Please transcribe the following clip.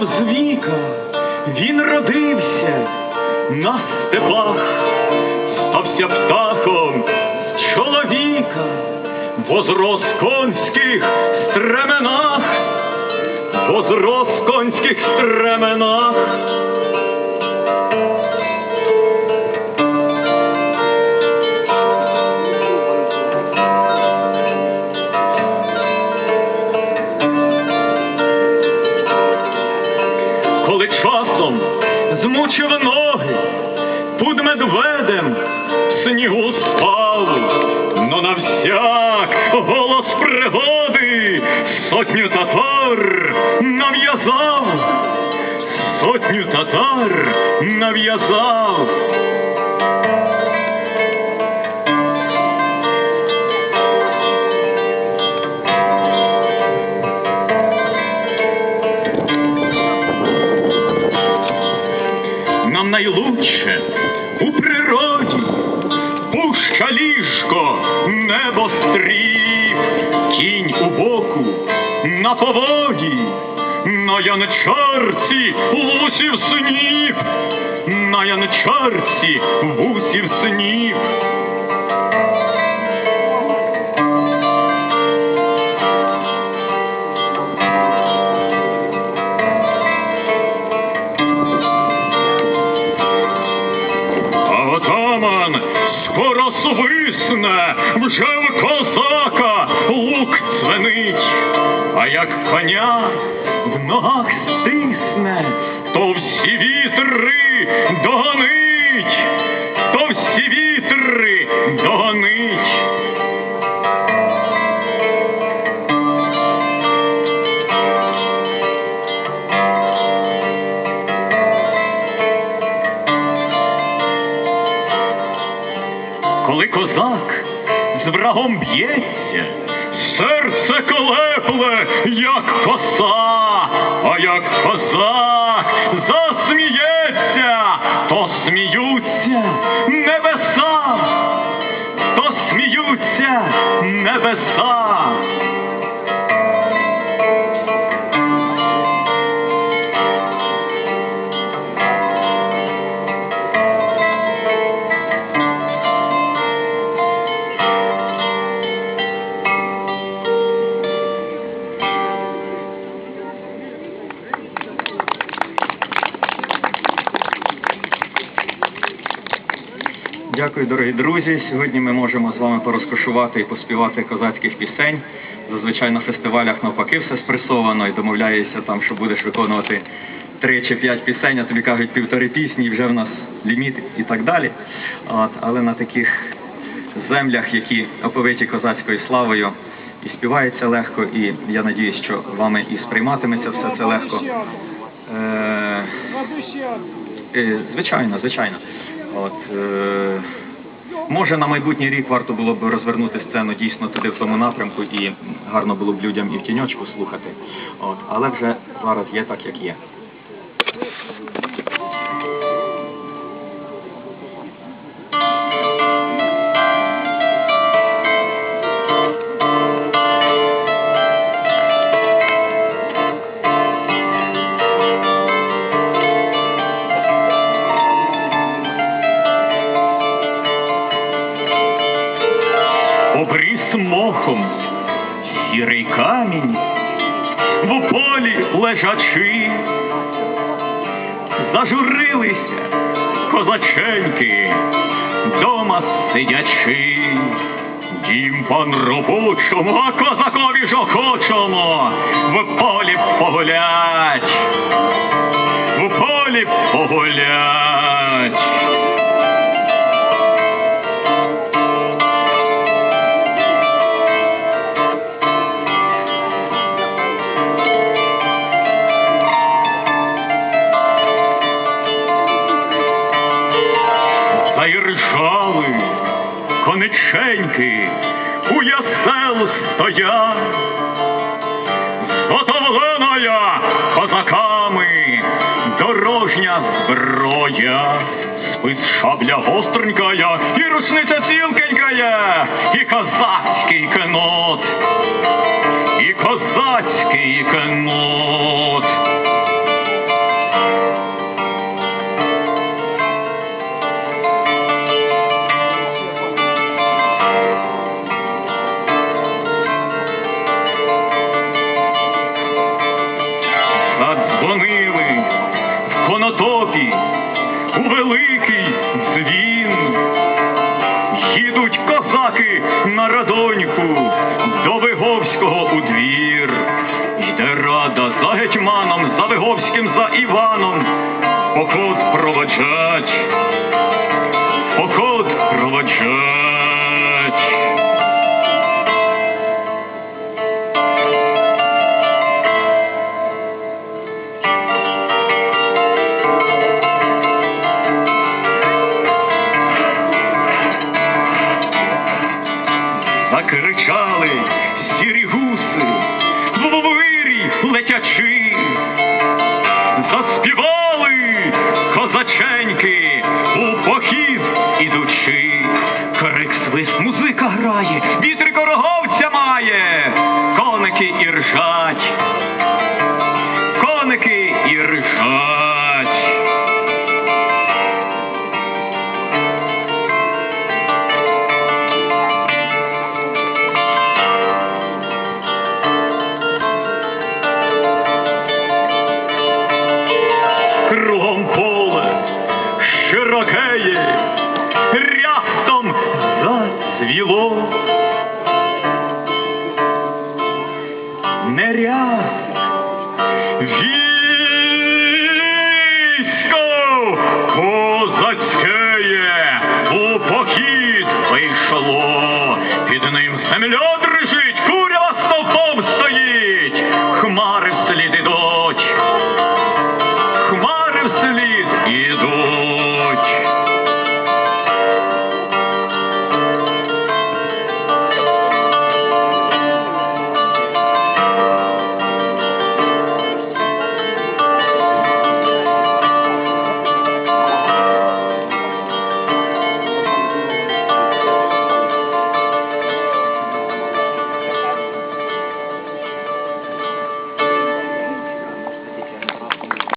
знав з віка, він родився на степах, стався птахом чоловіка, возрос конських стременах, возрос конських стременах. Часом змучив ноги, під медведем в снігу спав, но на всяк голос пригоди сотню татар нав'язав, сотню татар нав'язав. Найлучше. У природі, пуща ліжко, небо стрів, кінь у боку, на поводі, на янчарці лусів снів, на янчарці вусів снів. Козака лук цвенить, а як коня в ногах стисне, то всі вітри догонить, то всі вітри догонить. коли козак з врагом б'ється, серце колепле, як коса, а як козак засміється, то сміються небеса, то сміються небеса. Дякую, дорогі друзі. Сьогодні ми можемо з вами порозкошувати і поспівати козацьких пісень. Зазвичай на фестивалях навпаки все спресовано і домовляєшся там, що будеш виконувати три чи п'ять пісень, а тобі кажуть півтори пісні, і вже в нас ліміт і так далі. От, але на таких землях, які оповиті козацькою славою, і співається легко, і я надіюсь, що вами і сприйматиметься все це легко. Е, Е, Звичайно, звичайно. От, е, може на майбутній рік варто було б розвернути сцену дійсно туди в тому напрямку і гарно було б людям і в тіньочку слухати. От, але вже зараз є так, як є. Обріс мохом сірий камінь, в полі лежачи, зажурилися козаченьки, дома сидячи. Дім пан робочому, а козакові ж охочому в полі погулять, в полі погулять. Кониченьки у ясел стоять, зготовлена козаками дорожня зброя, спис шабля гостренькая, і рушниця цілкенькая, і козацький кнот, і козацький кнот. Їдуть козаки на радоньку до Виговського у двір. Йде рада за гетьманом, за Виговським, за Іваном. Покот проводжать, Закричали сірі гуси, в вирій летячи, заспівали козаченьки у похід ідучи. Крик свист музика грає, вітри короговця має, коники і рястом зацвіло.